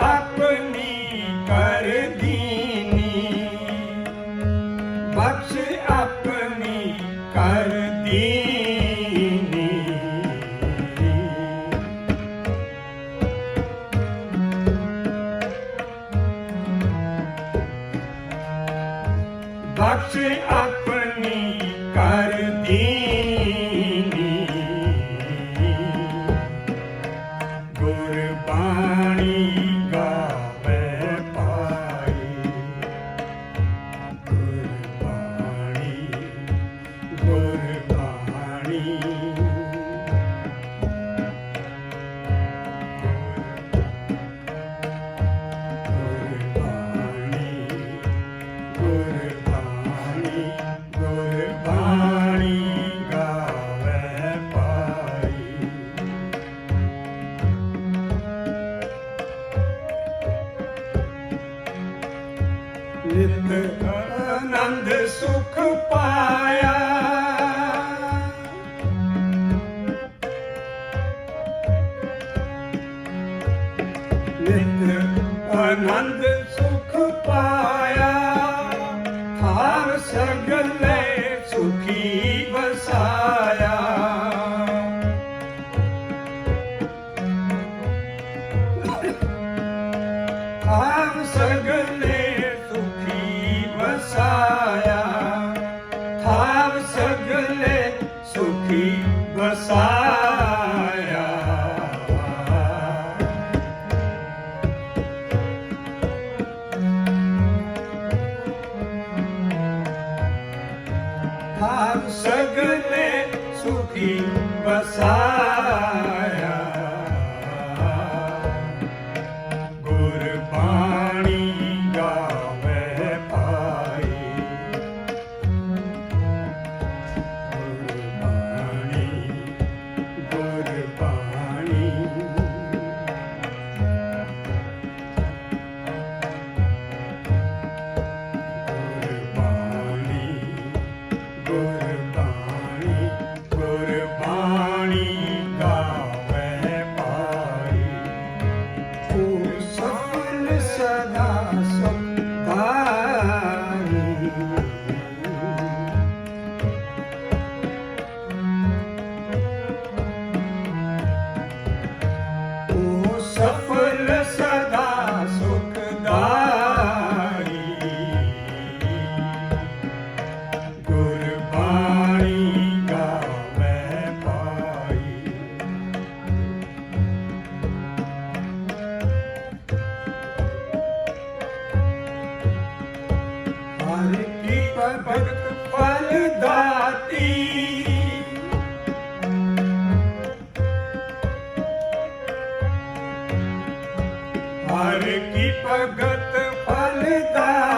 ਆਪਣੀ ਕਰ ਦੀਨੀ। ਬਖਸ਼ ਆਪਣੀ ਕਰ ਦੀਨੀ। ਬਖਸ਼ ਆਪਣੀ ਕਰ ਨਿਤ ਆਨੰਦ ਸੁਖ ਪਾਇਆ। ਨਿਤ ਆਨੰਦ ਸੁਖ ਪਾਇਆ। ਭਗਤ ਫਲ ਹਰ ਕੀ ਭਗਤ ਫਲਦਾ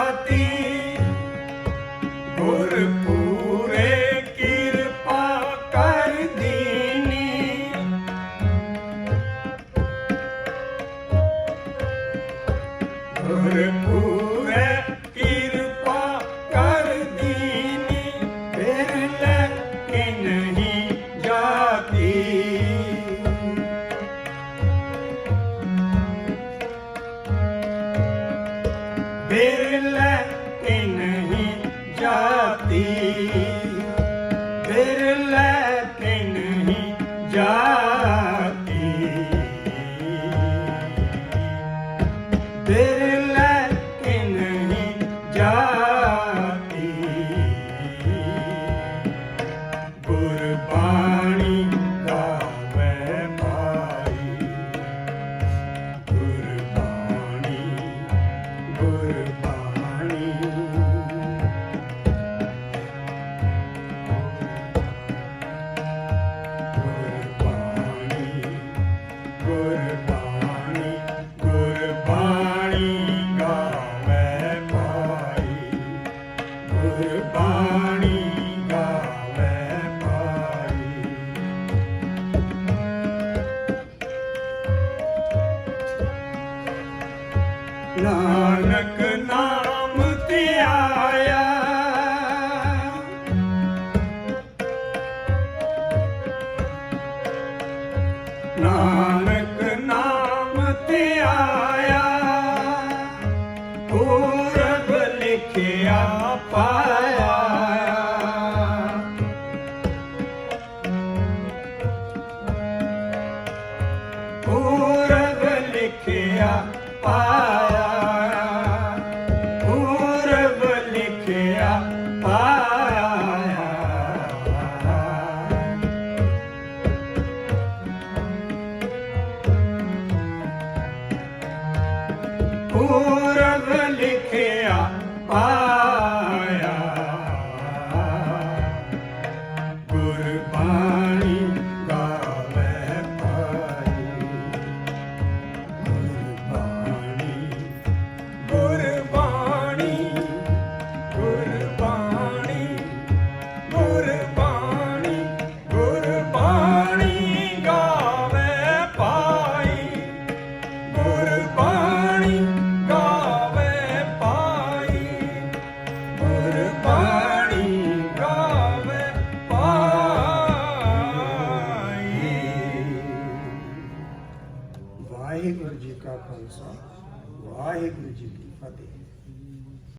बिरले के नहीं जाती बिरले के नहीं जाती बिरले ਨਾਨਕ ਨਾਮ ਧਿਆਇਆ ਨਾਨਕ